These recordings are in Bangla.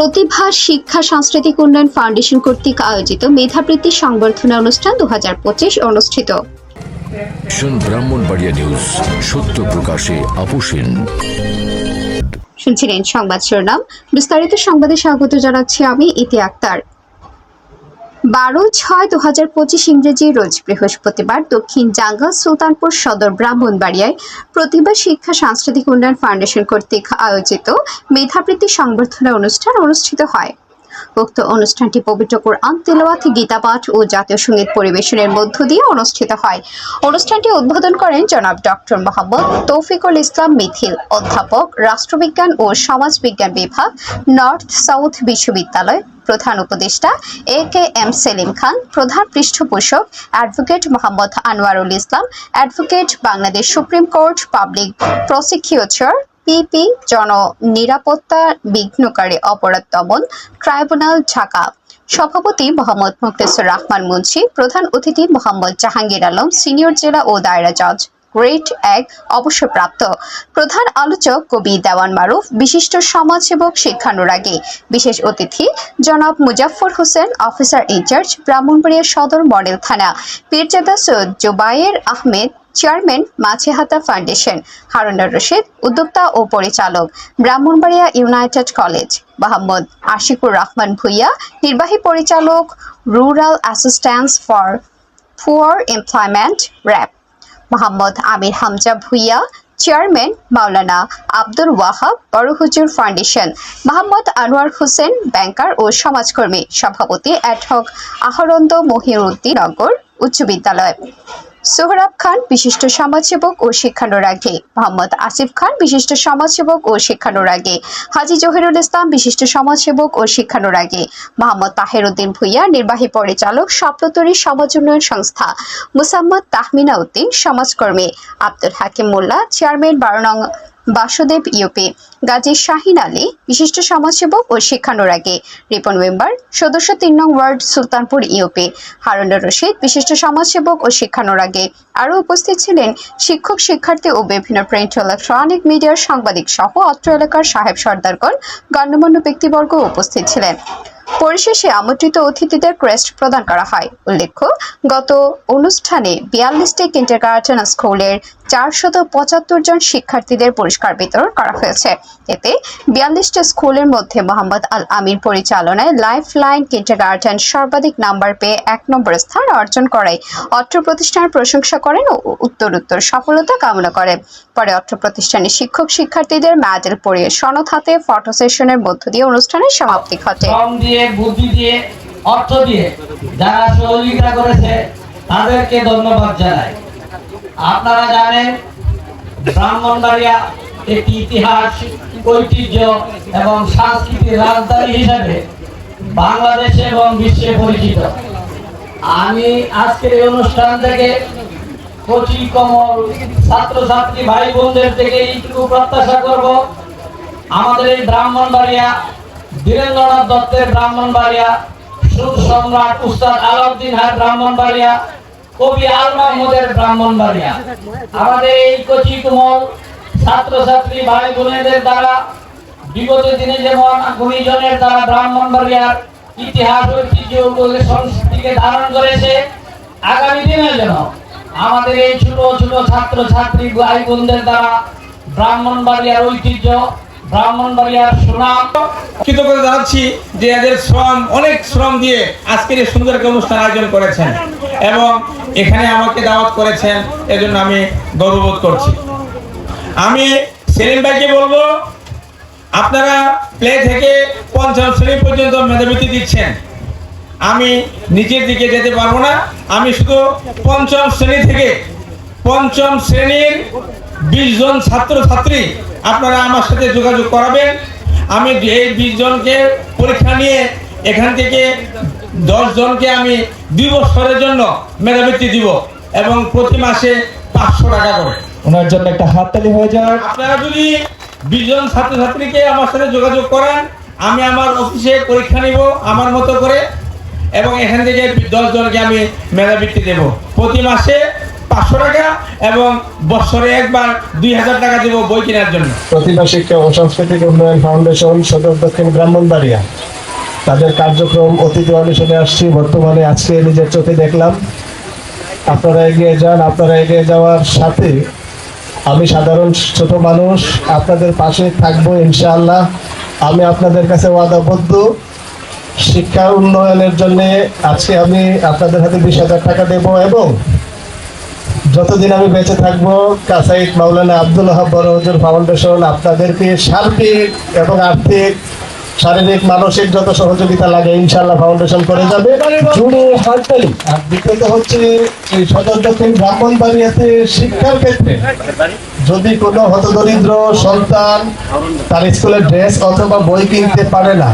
প্রতিভা শিক্ষা সাংস্কৃতিক উন্নয়ন ফাউন্ডেশন কর্তৃক আয়োজিত মেধাবৃত্তি সংবর্ধনা অনুষ্ঠান দু হাজার পঁচিশ অনুষ্ঠিত। ব্রাহ্মণবাড়িয়া নিউজ সত্য প্রকাশে শুনছিলেন সংবাদ শিরোনাম। বিস্তারিত সংবাদে স্বাগত জানাচ্ছি আমি ইতি আক্তার। বারো ছয় দু হাজার পঁচিশ ইংরেজি রোজ বৃহস্পতিবার দক্ষিণ জাঙ্গা সুলতানপুর সদর ব্রাহ্মণবাড়িয়ায় প্রতিভা শিক্ষা সাংস্কৃতিক উন্নয়ন ফাউন্ডেশন কর্তৃক আয়োজিত মেধাবৃত্তি সংবর্ধনা অনুষ্ঠান অনুষ্ঠিত হয়। উক্ত অনুষ্ঠানটি পবিত্র কোরআন তেলাওয়াত গীতা পাঠ ও জাতীয় সংগীত পরিবেশনের মধ্য দিয়ে অনুষ্ঠিত হয়। অনুষ্ঠানটি উদ্বোধন করেন জনাব ডক্টর মোহাম্মদ তৌফিকুল ইসলাম মিথিল, অধ্যাপক, রাষ্ট্রবিজ্ঞান ও সমাজবিজ্ঞান বিভাগ, নর্থ সাউথ বিশ্ববিদ্যালয়। প্রধান উপদেষ্টা এ কে এম সেলিম খান, প্রধান পৃষ্ঠপোষক advocate Mohammad Anwarul Islam, advocate Bangladesh supreme court public prosecutor PP জন নিরাপত্তা বিঘ্নকারী অপরাধ দমন ট্রাইব্যুনাল, ঢাকা। সভাপতি মোহাম্মদ মুক্তেসুর রহমান মুন্সি, প্রধান অতিথি মোহাম্মদ জাহাঙ্গীর আলম, সিনিয়র জেলা ও দায়রা জজ গ্রেড এক অবসরপ্রাপ্ত। প্রধান আলোচক কবি দেওয়ান মারুফ, বিশিষ্ট সমাজসেবক শিক্ষানুরাগী। বিশেষ অতিথি জনাব Muzaffar Hossain, officer in charge Brahmanbaria Sadar model থানা। Pirzada Syed Zobayer Ahmed, chairman Majhihata foundation. হারুনার Rashid, উদ্যোক্তা ও পরিচালক, ব্রাহ্মণবাড়িয়া ইউনাইটেড কলেজ। মোহাম্মদ আশিকুর রহমান ভুইয়া, নির্বাহী পরিচালক, rural assistance for poor employment RAP Mohammad Amir Hamza Bhuiyan, chairman Maulana Abdul Wahab বড় হুজুর ফাউন্ডেশন, মোহাম্মদ আনোয়ার হোসেন ব্যাংকার ও সমাজকর্মী সভাপতি অ্যাডহক আহরন্দ মহিউদ্দিন নগর উচ্চ বিদ্যালয়। সোহরাব খান বিশিষ্ট সমাজসেবক ও শিক্ষানুরাগী। মোহাম্মদ আসিফ খান বিশিষ্ট সমাজসেবক ও শিক্ষানুরাগী। হাজি জহিরুল ইসলাম বিশিষ্ট সমাজসেবক ও শিক্ষানুরাগী। মোহাম্মদ তাহের উদ্দিন ভুইয়া নির্বাহী পরিচালক স্বপ্নতরী সমাজ উন্নয়ন সংস্থা। মুসাম্মদ তাহমিনা উদ্দিন সমাজকর্মী। আব্দুল হাকিম মোল্লা চেয়ারম্যান বারো বাসুদেব ইউপি, গাজী শাহিন আলী, বিশিষ্ট সমাজসেবক ও শিক্ষানুরাগী, রিপন মেম্বার, সদস্য তিন নং ওয়ার্ড, সুলতানপুর ইউপি, হারুনুর রশিদ, বিশিষ্ট সমাজসেবক ও শিক্ষানুরাগী। আরও উপস্থিত ছিলেন শিক্ষক, শিক্ষার্থী ও বিভিন্ন প্রিন্ট ইলেকট্রনিক মিডিয়ার সাংবাদিক সহ অত্র এলাকার সাহেব সর্দারগণ, গণ্যমান্য ব্যক্তিবর্গ উপস্থিত ছিলেন। পরিশেষে আমন্ত্রিত অতিথিদের ক্রেস্ট প্রদান করা হয়। উল্লেখ্য, গত অনুষ্ঠানে বিয়াল্লিশটি কিন্টারগার্টেন স্কুলের চারশত পঁচাত্তর জন শিক্ষার্থীদের পুরস্কার বিতরণ করা হয়েছে। এতে বিয়াল্লিশটা স্কুলের মধ্যে মোহাম্মদ আল আমির পরিচালনায় লাইফ লাইন কিন্টারগার্টেন সর্বাধিক নাম্বার পেয়ে এক নম্বর স্থান অর্জন করায় অত্র প্রতিষ্ঠানের প্রশংসা করেন ও উত্তর উত্তর সফলতা কামনা করেন পরে অত্র প্রতিষ্ঠানের শিক্ষক শিক্ষার্থীদের মেডেল পরিয়ে সনদ হাতে ফটো সেশনের মধ্য দিয়ে অনুষ্ঠানের সমাপ্তি ঘটে। অর্থ দিয়ে যারা সহযোগিতা করেছে, তাদেরকে ধন্যবাদ জানাই। আপনারা জানেন, ব্রাহ্মণবাড়িয়া একটি ইতিহাস, ঐতিহ্য এবং সাংস্কৃতিক রাজধানী হিসেবে বাংলাদেশে এবং বিশ্বে পরিচিত। আমি আজকের এই অনুষ্ঠান থেকে কচি কমল ছাত্রছাত্রী ভাই বোনদের থেকে এইটুকু প্রত্যাশা করব। আমাদের এই ব্রাহ্মণবাড়িয়া, বীরেন্দ্রনাথ দত্তের ব্রাহ্মণবাড়িয়া, সুর সম্রাট উস্তাদ আলাউদ্দিন হার ব্রাহ্মণবাড়িয়া কবি আল মাহমুদের ব্রাহ্মণবাড়িয়া আমাদের এই কচি কোমল ছাত্রছাত্রী ভাই বোনেদের দ্বারা, বিগত দিনে যেমন গুণীজনের দ্বারা ব্রাহ্মণবাড়িয়ার ইতিহাস, ঐতিহ্য সংস্কৃতিকে ধারণ করেছে, আগামী দিনে যেন আমাদের এই ছোট ছোট ছাত্র ছাত্রী ভাই বোনদের দ্বারা ব্রাহ্মণ ব্রাহ্মণবাড়িয়ার ঐতিহ্য ব্রাহ্মণবাড়িয়ার সুনাম। কৃতজ্ঞতা জানাচ্ছি যে এদের শ্রম, অনেক শ্রম দিয়ে আজকের এই সুন্দর অনুষ্ঠান আয়োজন করেছেন এবং এখানে আমাকে দাওয়াত করেছেন, এজন্য আমি গর্ববোধ করছি। আমি সেলিম ভাইকে বলব, আপনারা প্লে থেকে পঞ্চম শ্রেণি পর্যন্ত মেধাবৃত্তি দিচ্ছেন। আমি নিচের দিকে যেতে পারব না, আমি শুধু পঞ্চম শ্রেণি থেকে পঞ্চম শ্রেণির বিশ জন ছাত্র ছাত্রী আপনারা আমার সাথে যোগাযোগ করাবেন। আমি এই বিশ জনকে পরীক্ষা নিয়ে এখান থেকে দশ জনকে আমি দুই বছরের জন্য মেধাবৃত্তি দিব এবং প্রতি মাসে পাঁচশো টাকা করে। ওনার জন্য একটা হাততালি হয়ে যাক আপনারা যদি বিশ জন ছাত্রছাত্রীকে আমার সাথে যোগাযোগ করান আমি আমার অফিসে পরীক্ষা নিব আমার মতো করে এবং এখান থেকে দশ জনকে আমি মেধাবৃত্তি দেব। প্রতি মাসে পাঁচশো টাকা এবং বছরে একবার দুই হাজার টাকা দেব বই কেনার জন্য। প্রতিভা শিক্ষা ও সাংস্কৃতিক উন্নয়ন ফাউন্ডেশন সদর দক্ষিণ ব্রাহ্মণবাড়িয়া তাদের কার্যক্রম অতীত অনুসরণে আসছি, বর্তমানে আজকে নিজের চোখে দেখলাম। আপনারা এগিয়ে যান, আপনারা এগিয়ে যাওয়ার সাথে আমি সাধারণ ছোট মানুষ, আপনাদের পাশে থাকব ইনশাআল্লাহ। আমি আপনাদের কাছে ওয়াদাবদ্ধ। শিক্ষা উন্নয়নের জন্য আজকে আমি আপনাদের হাতে বিশ হাজার টাকা দেব এবং যতদিন আমি বেঁচে থাকব, কাসাইদ মাওলানা আব্দুল বড় হজুর ফাউন্ডেশন আপনাদেরকে সার্বিক এবং আর্থিক, শারীরিক, মানসিক যত সহযোগিতা লাগে ইনশাল্লাহ ফাউন্ডেশন করে যাবে। আর দ্বিতীয়ত হচ্ছে এই সদর দক্ষিণ ব্রাহ্মণবাড়িয়াতে শিক্ষার ক্ষেত্রে। যদি কোনো হতদরিদ্র সন্তান তার স্কুলের ড্রেস অথবা বই কিনতে পারে না,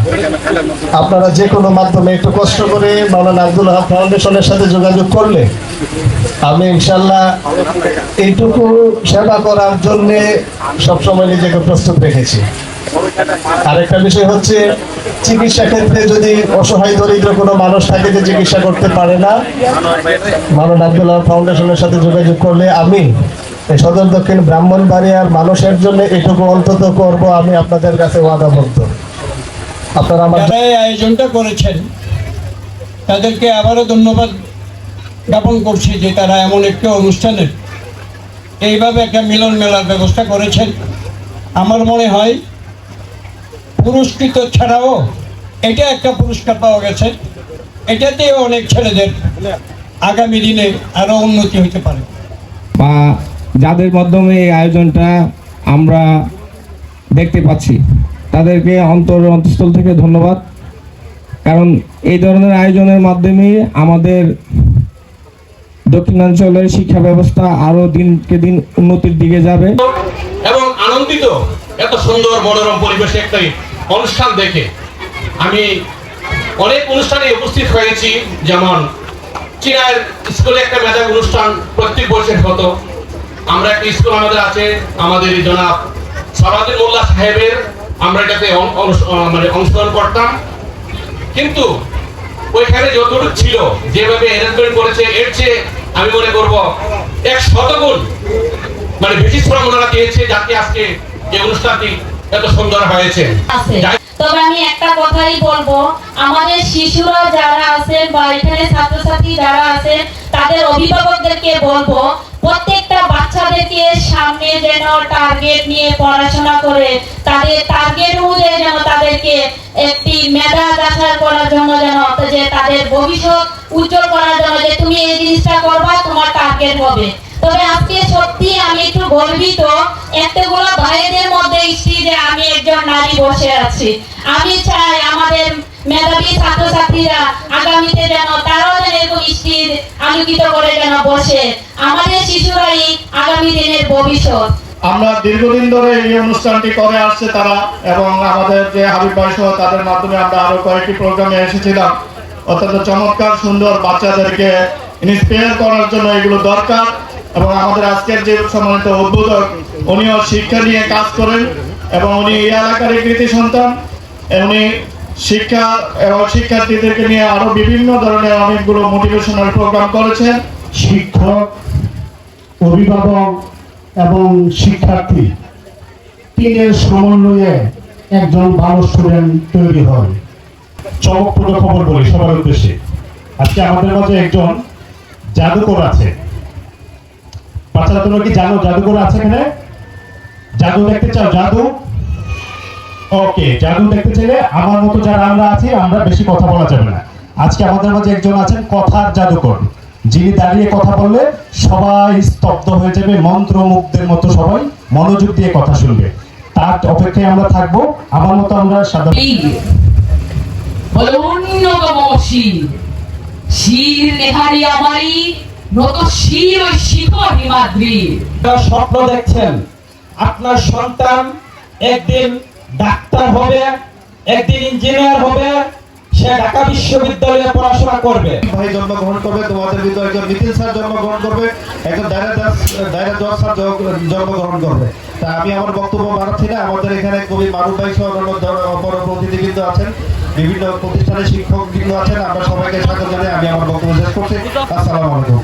আপনারা যে কোনো মাধ্যমে একটু কষ্ট করে মাওলানা আব্দুল হাব ফাউন্ডেশনের সাথে যোগাযোগ করলে আমি ইনশাল্লাহ এইটুকু সেবা করার জন্য সবসময় নিজেকে প্রস্তুত রেখেছি। আরেকটা বিষয় হচ্ছে, চিকিৎসা ক্ষেত্রে যদি অসহায় দরিদ্র কোনো মানুষ থাকে যে চিকিৎসা করতে পারে না মানন আব্দুল্লাহ ফাউন্ডেশনের সাথে যোগাযোগ করলে আমি সদর দক্ষিণ ব্রাহ্মণবাড়িয়ার মানুষের জন্য এটুকু অন্তত করব আমি আপনাদের কাছে ওয়াদাবদ্ধ। আপনারা আমার আয়োজনটা করেছেন তাদেরকে আবারও ধন্যবাদ জ্ঞাপন করছি যে তারা এমন একটি অনুষ্ঠানের এইভাবে একটা মিলন মেলার ব্যবস্থা করেছেন। আমার মনে হয় পুরস্কৃত ছাড়াও এটা একটা পুরস্কার পাওয়া গেছে। এটাতেও অনেক ছেলেদের আগামী দিনে আরও উন্নতি হতে পারে। বা যাদের মাধ্যমে এই আয়োজনটা আমরা দেখতে পাচ্ছি, তাদেরকে অন্তর অন্তঃস্থল থেকে ধন্যবাদ। কারণ এই ধরনের আয়োজনের মাধ্যমে আমাদের দক্ষিণাঞ্চলের শিক্ষা ব্যবস্থা আরও দিনকে দিন উন্নতির দিকে যাবে। এবং আনন্দিত এত সুন্দর মনোরম পরিবেশে একটা অনুষ্ঠান দেখে আমি অনেক অনুষ্ঠানে উপস্থিত হয়েছি। যেমন, চীনের স্কুলে একটা মেধাবী অনুষ্ঠান প্রত্যেক বছর হতো। আমরা একটা স্কুল আমাদের আছে, আমাদের জনাব সরাদুল মোল্লা সাহেবের, আমরা এটাতে মানে অংশগ্রহণ করতাম। কিন্তু ওইখানে যতটুকু ছিল, যেভাবে অ্যারেঞ্জমেন্ট করেছে, এর চেয়ে আমি মনে করব এক শতগুণ মানে বেশি শ্রম ওনারা দিয়েছে যাতে আজকে এই অনুষ্ঠানটি এত সুন্দর হয়েছে। তবে আমি একটা কথাই বলব, আমাদের শিশুরা যারা আছেন বা এখানে ছাত্রছাত্রী যারা আছেন, তাদের অভিভাবকদেরকে বলব প্রত্যেকটা বাচ্চাদেরকে সামনে যেন টার্গেট নিয়ে পড়াশোনা করে, তাদের টার্গেট অনুযায়ী যেন তাদেরকে একটি মেধা যাচাই করার জন্য যেন, যে তাদের ভবিষ্যৎ উজ্জ্বল করার জন্য যে তুমি এই জিনিসটা করবা, তোমার টার্গেট হবে। তবে আজকে সত্যি আমি একটু গর্বিত, এতগুলো ভাইদের মধ্যে যে আমি একজন নারী বসে আছি। আমি চাই আমাদের মেধাবী ছাত্রছাত্রীরা আগামীতে যেন তারাও যেন এরকম স্ত্রীর আলোকিত করে যেন বসে, আমাদের শিশুরাই আগামী দিনের ভবিষ্যৎ। আমরা দীর্ঘদিন ধরে এই অনুষ্ঠানটি করে আসছে তারা এবং আমাদের যে হাবিব ভাই সহ তাদের মাধ্যমে আমরা আরও কয়েকটি প্রোগ্রামে এসেছিলাম। অত্যন্ত চমৎকার, সুন্দর বাচ্চাদেরকে ইন্সপায়ার করার জন্য এগুলো দরকার এবং আমাদের আজকের যে সম্মানিত উদ্বোধক, উনিও শিক্ষা নিয়ে কাজ করেন এবং উনি এই এলাকার কৃতি সন্তান। উনি শিক্ষা এবং শিক্ষার্থীদেরকে নিয়ে আরও বিভিন্ন ধরনের অনেকগুলো মোটিভেশনাল প্রোগ্রাম করেছেন। শিক্ষক, অভিভাবক এবং শিক্ষার্থী তিনের সমন্বয়ে একজন ভালো স্টুডেন্ট তৈরি হয়। চমকপ্রদ খবর বলি সবার উদ্দেশ্যে। আজকে আমাদের মাঝে একজন জাদুকর আছে। বাচ্চারা তোমরা কি জানো জাদুকর আছে এখানে? জাদু দেখতে চাও? জাদু? ওকে জাদু দেখতে চাইলে আমার মতো যারা আমরা আছি আমরা বেশি কথা বলা যাবে না। আজকে আমাদের মাঝে একজন আছেন কথার জাদুকর। যিনি দাঁড়িয়ে কথা বললে সবাই স্তব্ধ হয়ে যাবে মন্ত্রমুগ্ধের মতো সবাই মনোযোগ দিয়ে কথা শুনবে। তার অপেক্ষায় আমরা থাকব। আমার মতো আমরা সাধারণ শির শির নেহারি আমারি নত শির ওই শিখর হিমাদ্রি। স্বপ্ন দেখছেন আপনার সন্তান একদিন ডাক্তার হবে একদিন ইঞ্জিনিয়ার হবে সে ঢাকা বিশ্ববিদ্যালয়ে পড়াশোনা করবে। ভাই জন্মগ্রহণ করবে তোমাদের ভিতরে একজন নিতিন স্যার জন্মগ্রহণ করবে একজন দায়রা দাস দায়রা জজ স্যার জন্মগ্রহণ করবে। তা আমি আমার বক্তব্য বাড়াচ্ছি না আমাদের এখানে কবি মারুফ ভাই সহ অপর প্রতিনিধিবৃন্দ আছেন বিভিন্ন প্রতিষ্ঠানের শিক্ষক বৃন্দ আছেন আমরা সবাইকে স্বাগত জানাই আমি আমার বক্তব্য শেষ করছি আসসালামু আলাইকুম।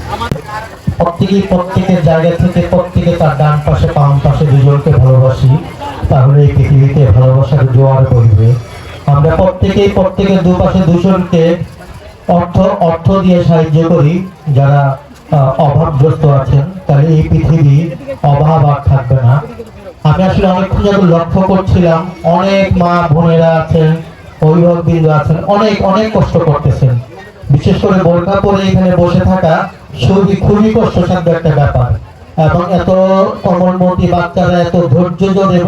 প্রত্যেকেই প্রত্যেকের জায়গা থেকে প্রত্যেকে তার ডান পাশে বাম পাশে দুজনকে ভালোবাসি। তাহলে এই পৃথিবীতে ভালোবাসার জোয়ার বইবে আমরা প্রত্যেকেই প্রত্যেকের দুপাশে দুজনকে অর্থ অর্থ দিয়ে সাহায্য করি, যারা অভাবগ্রস্ত আছেন, তাহলে এই পৃথিবী অভাব আর থাকবে না। আমি আসলে অনেকক্ষণ যাবত লক্ষ্য করছিলাম, অনেক মা বোনেরা আছেন অভিভাবক বিন্দু আছেন, অনেক অনেক কষ্ট করতেছেন। বিশেষ করে বোরকা পরে এখানে বসে থাকা খুবই খুবই কষ্টসাধ্য একটা ব্যাপার। এবং এত কমলমতি বাচ্চারা, এত ধৈর্য ধরে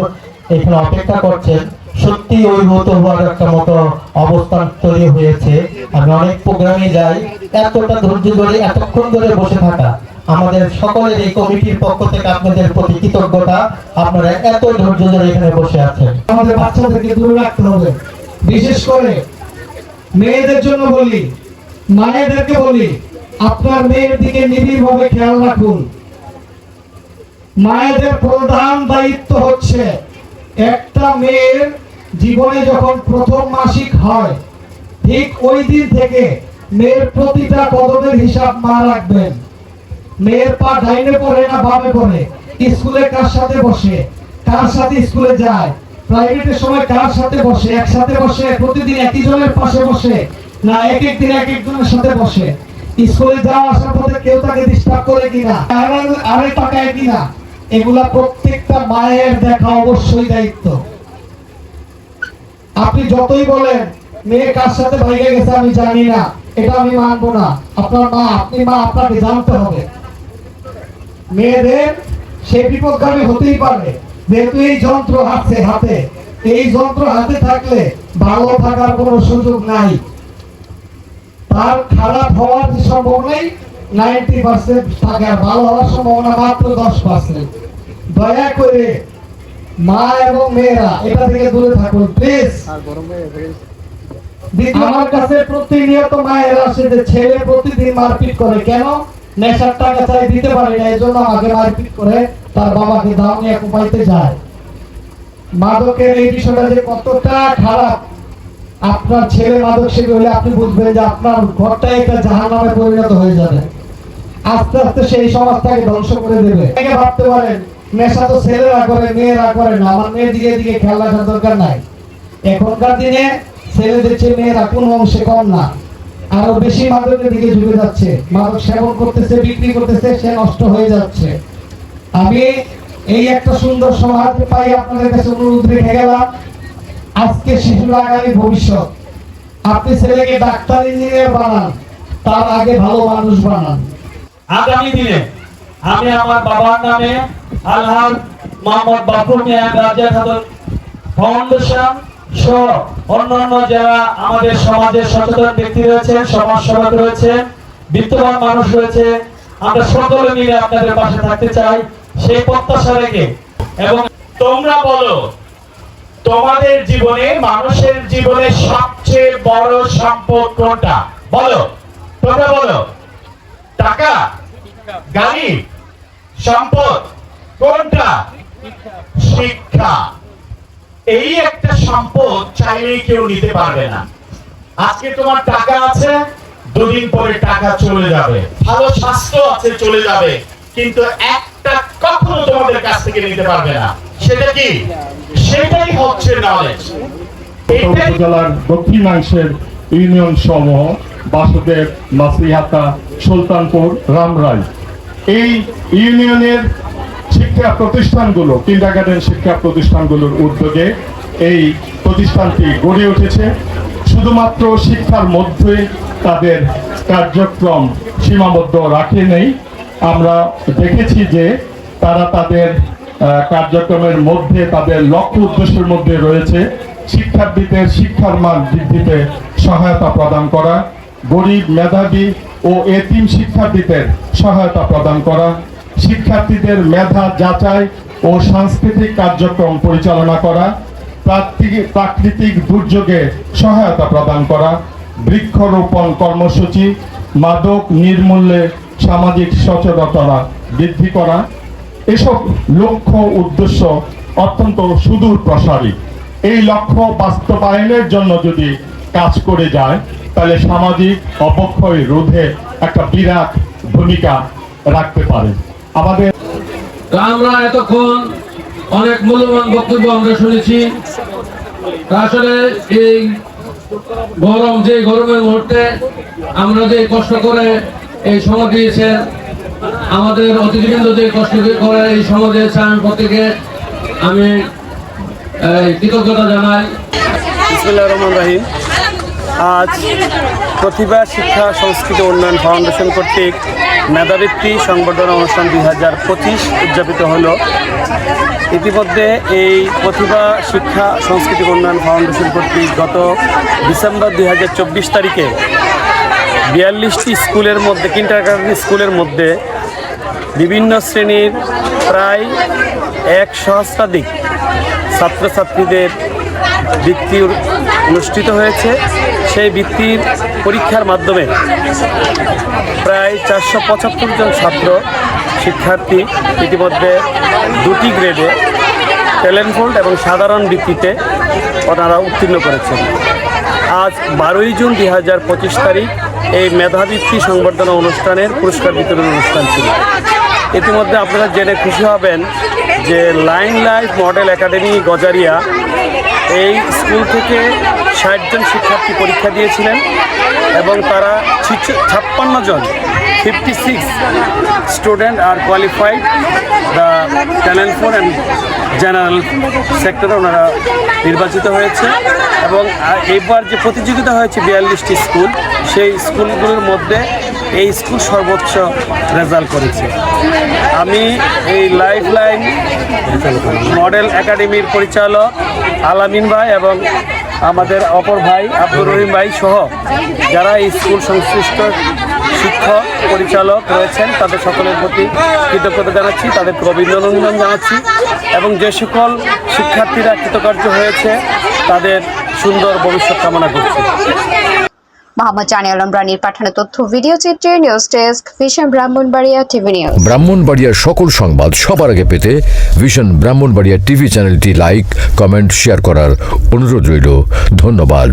এখানে অপেক্ষা করছেন। সত্যি অভিভূত হওয়ার একটা মতো অবস্থান তৈরি হয়েছে। আমি অনেক প্রোগ্রামে যাই, এতটা ধৈর্য ধরে, এতক্ষণ ধরে বসে থাকা। আমাদের সকলের এই কমিটির পক্ষ থেকে আপনাদের প্রতি কৃতজ্ঞতা। আপনারা এত ধৈর্য ধরে এখানে বসে আছেন। আমাদের বাচ্চাদেরকে দূরে রাখতে হবে। বিশেষ করে মেয়েদের জন্য বলি মায়েদেরকে বলি আপনার মেয়ের দিকে নিবিড়ভাবে খেয়াল রাখুন। মায়েদের প্রধান দায়িত্ব হচ্ছে একটা মেয়ের জীবনে যখন প্রথম মাসিক হয়, ঠিক ওই দিন থেকে মেয়ের প্রতিটা কদমের হিসাব মা রাখবেন। মেয়ের পা ডাইনে পড়ে না বামে পড়ে? স্কুলে কার সাথে বসে? কার সাথে স্কুলে যায়? প্রাইভেটের সময় কার সাথে বসে? একসাথে বসে? প্রতিদিন একই জনের পাশে বসে? না এক এক দিন এক একজনের সাথে বসে? স্কুলে যাওয়া আসার পথে কেউ তাকে ডিস্টার্ব করে কিনা? আরে- টাকায় কিনা? এগুলা প্রত্যেকটা মায়ের দেখা অবশ্যই দায়িত্ব। আপনি যতই বলেন, মেয়ে কার সাথে ভাইগে গেছে আমি জানি না, এটা আমি মানবো না। আপনার মা, আপনি মা, আপনাকে জানতে হবে। মেয়েদের সে বিপদগামী হতেই পারে, যেহেতু এই যন্ত্র হাতে হাতে। এই যন্ত্র হাতে থাকলে ভালো থাকার কোনো সুযোগ নাই। তার খারাপ হওয়ার সম্ভব নেই নাইনটি পার্সেন্ট ভালো হওয়ার সম্ভাবনা মাত্র দশ পার্সেন্ট। দয়া করে মা এবং মেয়েরা এটা থেকে দূরে থাকুন প্লিজ। আমার কাছে প্রতিনিয়ত মায়েরা আসে যে ছেলে প্রতিদিন মারপিট করে। কেন? নেশার টাকা চাই দিতে পারে না এই জন্য আমাকে মারপিট করে তার বাবাকে দাম নিয়ে কুপাইতে যায়। মাদকের এই বিষয়টা যে কতটা খারাপ। আপনার ছেলে মাদক সেবী হলে আপনি বুঝবেন যে আপনার ঘরটাই একটা জাহান নামে পরিণত হয়ে যাবে। আস্তে আস্তে সেই সমাজটাকে ধ্বংস করে দেবে। ভাবতে পারেন, নেশা তো ছেলেরা করে, মেয়েরা করে না। আমার মেয়ের দিকে দিকে খেয়াল রাখার দরকার নাই। এখনকার দিনে ছেলেদের চেয়ে মেয়েরা কোনো অংশে কম না। আরও বেশি মাদকের দিকে ঝুঁকে যাচ্ছে। মাদক সেবন করতেছে, বিক্রি করতেছে, সে নষ্ট হয়ে যাচ্ছে। আমি এই একটা সুন্দর সমাজ পাই, আপনাদের কাছে অনুরোধ রেখে গেলাম। আজকে শিশুরা আগামী ভবিষ্যৎ। আপনি ছেলেকে ডাক্তার ইঞ্জিনিয়ার বানান, তার আগে ভালো মানুষ বানান। আগামী দিনে আমি আমার বাবার নামে আল্লাহ মোহাম্মদ বাপুর মিয়া রাজা খাদর ফাউন্ডেশন সহ অন্যান্য যারা আমাদের সমাজের সচেতন ব্যক্তি রয়েছেন সমাজ সেবক রয়েছেন, বিত্তবান মানুষ রয়েছে আমরা সকলে মিলে আপনাদের পাশে থাকতে চাই। সেই প্রত্যাশা রেখে এবং তোমরা বলো, তোমাদের জীবনে মানুষের জীবনে সবচেয়ে বড় সম্পদ কোনটা? বলো, তোমরা বলো, টাকা? গাড়ি, সম্পদ, কোনটা? শিক্ষা। এই একটা সম্পদ চাইলেই কেউ নিতে পারবে না। আজকে তোমার টাকা আছে, দুদিন পরে টাকা চলে যাবে। ভালো স্বাস্থ্য আছে, চলে যাবে। কিন্তু একটা কখনো তোমাদের কাছ থেকে নিতে পারবে না। সেটা কি? সেটাই হচ্ছে নলেজ উপজেলার দক্ষিণাংশের ইউনিয়ন সমূহ বাসুদেব মাসিহাতা সুলতানপুর রামরাই। এই ইউনিয়নের শিক্ষা প্রতিষ্ঠানগুলো কিন্ডারগার্ডেন শিক্ষা প্রতিষ্ঠানগুলোর উদ্যোগে এই প্রতিষ্ঠানটি গড়ে উঠেছে। শুধুমাত্র শিক্ষার মধ্যে তাদের কার্যক্রম সীমাবদ্ধ রাখে নেই। আমরা দেখেছি যে তারা তাদের কার্যক্রমের মধ্যে, তাদের লক্ষ্য উদ্দেশ্যের মধ্যে রয়েছে শিক্ষার্থীদের শিক্ষার মান বৃদ্ধিতে সহায়তা প্রদান করা। গরিব, মেধাবী ও এতিম শিক্ষার্থীদের সহায়তা প্রদান করা, শিক্ষার্থীদের মেধা যাচাই ও সাংস্কৃতিক কার্যক্রম পরিচালনা করা প্রাকৃতিক- দুর্যোগে সহায়তা প্রদান করা, বৃক্ষরোপণ কর্মসূচি, মাদক নির্মূল্যে সামাজিক সচেতনতা বৃদ্ধি করা, এসব লক্ষ্য উদ্দেশ্য অত্যন্ত সুদূর প্রসারী এই লক্ষ্য বাস্তবায়নের জন্য যদি কাজ করে যায় তাহলে সামাজিক অবক্ষয় রোধে একটা বিরাট ভূমিকা রাখতে পারে। আমাদের আমরা এতক্ষণ অনেক মূল্যবান বক্তব্য আমরা শুনেছি। আসলে এই গরম যে গরমের মুহূর্তে আমরা যে কষ্ট করে এই সময় দিয়েছেন আমাদের অতিথিবৃন্দ যে কষ্ট করে এই সময় দিয়েছেন প্রত্যেকে আমি কৃতজ্ঞতা জানাই। রহমান রাহিম। আজ প্রতিভা, শিক্ষা, সংস্কৃতি উন্নয়ন ফাউন্ডেশন কর্তৃক মেধাবৃত্তি সংবর্ধনা অনুষ্ঠান দুই হাজার পঁচিশ উদযাপিত হল। ইতিমধ্যে এই প্রতিভা, শিক্ষা, সংস্কৃতি উন্নয়ন ফাউন্ডেশন কর্তৃক গত ডিসেম্বর দুই হাজার চব্বিশ তারিখে বিয়াল্লিশটি স্কুলের মধ্যে কিন্টার স্কুলের মধ্যে বিভিন্ন শ্রেণির প্রায় এক সহস্রাধিক ছাত্রছাত্রীদের বৃত্তি অনুষ্ঠিত হয়েছে। সেই বৃত্তির পরীক্ষার মাধ্যমে প্রায় চারশো পঁচাত্তর জন ছাত্র, শিক্ষার্থী ইতিমধ্যে দুটি গ্রেডে ট্যালেন্টফোল্ড এবং সাধারণ বৃত্তিতে ওনারা উত্তীর্ণ করেছেন। আজ বারোই জুন দুই হাজার পঁচিশ তারিখ এই মেধাবৃত্তি সংবর্ধনা অনুষ্ঠানের পুরস্কার বিতরণ অনুষ্ঠান ছিল। ইতিমধ্যে আপনারা জেনে খুশি হবেন যে line life model academy Gazaria এই স্কুল থেকে ষাট জন শিক্ষার্থী পরীক্ষা দিয়েছিলেন এবং তারা ছাপ্পান্ন জন fifty six student are qualified the talent for and general সেক্টরে ওনারা নির্বাচিত হয়েছে এবং এবার যে প্রতিযোগিতা হয়েছে বিয়াল্লিশটি স্কুল, সেই স্কুলগুলোর মধ্যে এই স্কুল সর্বোচ্চ রেজাল্ট করেছে। আমি এই লাইফ লাইন মডেল একাডেমির পরিচালক আলামিন ভাই এবং আমাদের অপর ভাই আব্দুর রহিম ভাই সহ যারা এই স্কুল সংশ্লিষ্ট শিক্ষক, পরিচালক রয়েছেন, তাদের সকলের প্রতি কৃতজ্ঞতা জানাচ্ছি, তাদেরকে অভিনন্দন জানাচ্ছি এবং যে সকল শিক্ষার্থীরা কৃতকার্য হয়েছে, তাদের সুন্দর ভবিষ্যৎ কামনা করছি। মোহাম্মদ জানি আলম রানীর পাঠানো তথ্য, ভিডিও চিত্রে news desk, vision Brahmanbaria TV news. ব্রাহ্মণবাড়িয়ার সকল সংবাদ সবার আগে পেতে ভিশন ব্রাহ্মণবাড়িয়া টিভি চ্যানেলটি লাইক, কমেন্ট, শেয়ার করার অনুরোধ রইল। ধন্যবাদ।